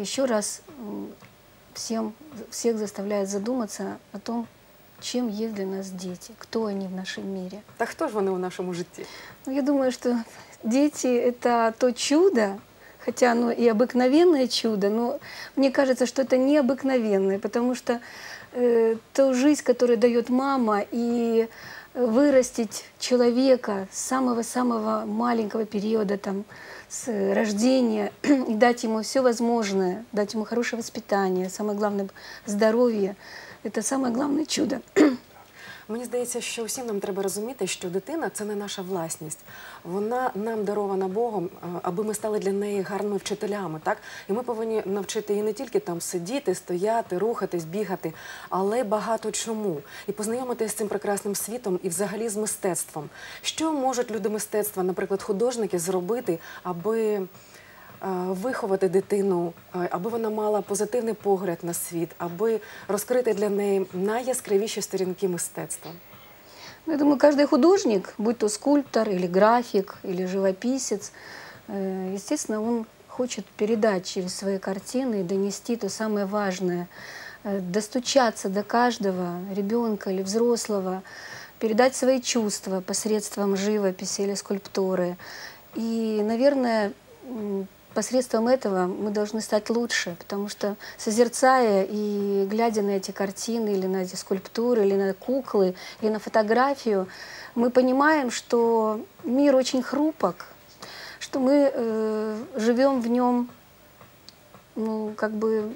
еще раз всем, всех заставляет задуматься о том, чем есть для нас дети, кто они в нашем мире. Та хто ж вони у нашому житті? Ну, Я думаю, что дети — это то чудо, хотя оно и обыкновенное чудо, но мне кажется, что это необыкновенное, потому что э, ту жизнь, которую дает мама, и вырастить человека с самого-самого маленького периода, там, с рождения, и дать ему все возможное, дать ему хорошее воспитание, самое главное — здоровье, это самое главное чудо. Мені здається, що усім нам треба розуміти, що дитина це не наша власність. Вона нам дарована Богом, е, аби ми стали для неї гарними вчителями. Так і ми повинні навчити її не тільки там сидіти, стояти, рухатись, бігати, але багато чому і познайомитися з цим прекрасним світом і взагалі з мистецтвом. Що можуть люди мистецтва, наприклад, художники, зробити, аби виховати дитину, е, аби вона мала позитивний погляд на світ, аби розкрити для неї найяскравіші сторінки мистецтва. Ну, Я думаю, каждый художник, будь то скульптор или график, или живописец, э, естественно, он хочет передать через свои картины и донести то самое важное, э, достучаться до каждого ребенка или взрослого, передать свои чувства посредством живописи или скульптуры. И, наверное, м, посредством этого мы должны стать лучше, потому что созерцая и глядя на эти картины или на эти скульптуры, или на куклы, или на фотографию, мы понимаем, что мир очень хрупок, что мы э, живем в нем, ну, как бы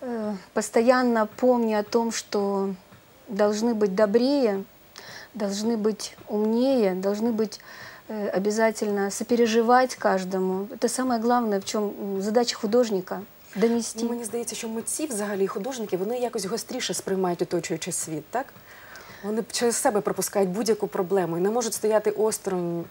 э, постоянно помня о том, что должны быть добрее, должны быть умнее, должны быть обязательно сопереживать каждому. Это самое главное, в чем м, задача художника донести. Ну, мені здається, що митці, взагалі, художники, вони якось гостріше сприймають оточуючий світ, так? Вони через себе пропускають будь-яку проблему і не можуть стояти осторонь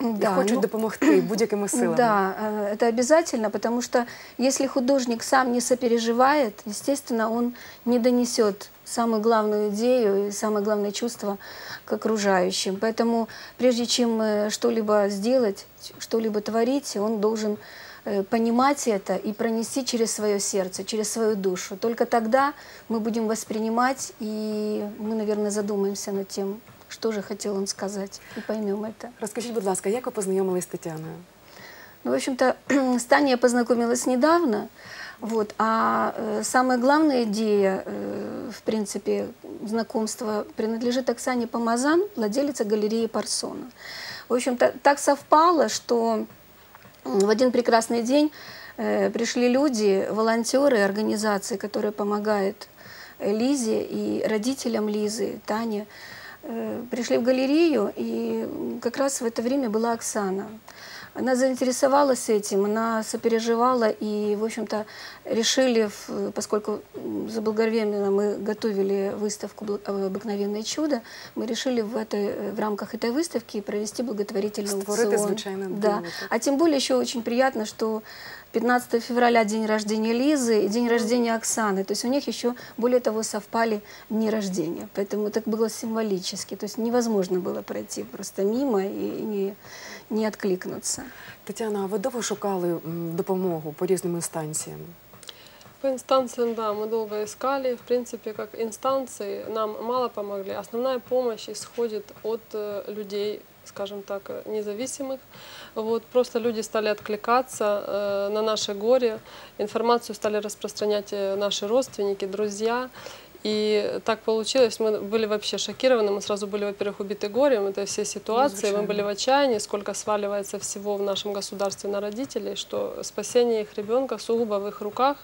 і хочуть ну, допомогти будь-якими силами. Да, э, это обязательно, потому что если художник сам не сопереживает, естественно, он не донесет самую главную идею и самое главное чувство к окружающим. Поэтому прежде чем э, что-либо сделать, что-либо творить, он должен э, понимать это и пронести через свое сердце, через свою душу. Только тогда мы будем воспринимать, и мы, наверное, задумаемся над тем, что же хотел он сказать, и поймем это. Розкажіть, будь ласка, як ви познайомились з Тетяною? Ну, в общем-то, с Таней я познакомилась недавно, вот, а э, самая главная идея, э, в принципе, знакомства принадлежит Оксане Помазан, владелице галереи Парсона. В общем-то, так совпало, что в один прекрасный день э, пришли люди, волонтеры организации, которые помогают э, Лизе и родителям Лизы, Тане, э, пришли в галерею, и как раз в это время была Оксана. Она заинтересовалась этим, она сопереживала, и, в общем-то, решили, поскольку заблаговременно мы готовили выставку «Бл- «Обыкновенное чудо», мы решили в, этой, э, в рамках этой выставки провести благотворительный Створити аукцион. Да. А тем более еще очень приятно, что 15 февраля день рождения Лизы и день рождения Оксаны. То есть у них еще, более того, совпали дни рождения. Поэтому так было символически. То есть невозможно было пройти просто мимо и не, не откликнуться. Тетяна, а ви довго шукали м, допомогу по різним інстанціям? По инстанциям, да, мы долго искали. В принципе, как инстанции нам мало помогли. Основная помощь исходит от э, людей, скажем так, э, независимых. Вот, просто люди стали откликаться э, на наше горе, информацию стали распространять э, наши родственники, друзья. И так получилось, мы были вообще шокированы, мы сразу были, во-первых, убиты горем, это все ситуации, мы были в отчаянии, сколько сваливается всего в нашем государстве на родителей, что спасение их ребенка сугубо в их руках.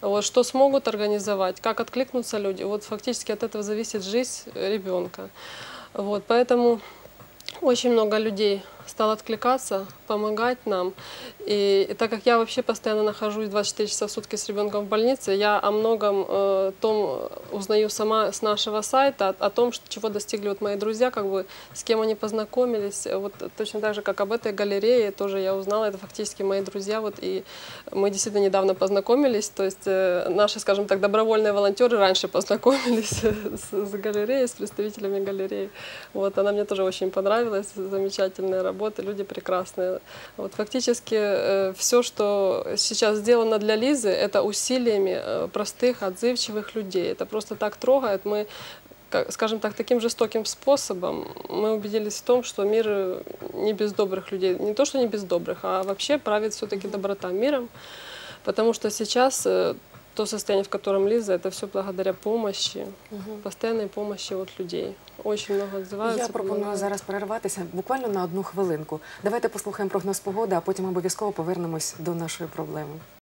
Вот, что смогут организовать, как откликнутся люди. Вот фактически от этого зависит жизнь ребенка. Вот, поэтому очень много людей стало откликаться, помогать нам. И, и так как я вообще постоянно нахожусь 24 часа в сутки с ребенком в больнице, я о многом э, том узнаю сама с нашего сайта, о, о том, что, чего достигли вот мои друзья, как бы с кем они познакомились. Вот точно так же, как об этой галерее, тоже я узнала, это фактически мои друзья. Вот, и мы действительно недавно познакомились, то есть э, наши, скажем так, добровольные волонтеры раньше познакомились с, с галереей, с представителями галереи. Вот, она мне тоже очень понравилась, замечательная работа. Работы, люди прекрасные. Вот фактически все, что сейчас сделано для Лизы, это усилиями э, простых, отзывчивых людей. Это просто так трогает. Мы скажем так, таким жестоким способом мы убедились в том, что мир э, не без добрых людей. Не то, что не без добрых, а вообще правит все-таки доброта миром. Потому что сейчас э, то состояние, в котором Лиза, это все благодаря помощи, постоянной помощи от людей. Очень много отзываются. Я пропоную помогают. зараз перерватися буквально на одну хвилинку. Давайте послухаємо прогноз погоди, а потім обов'язково повернемось до нашої проблеми.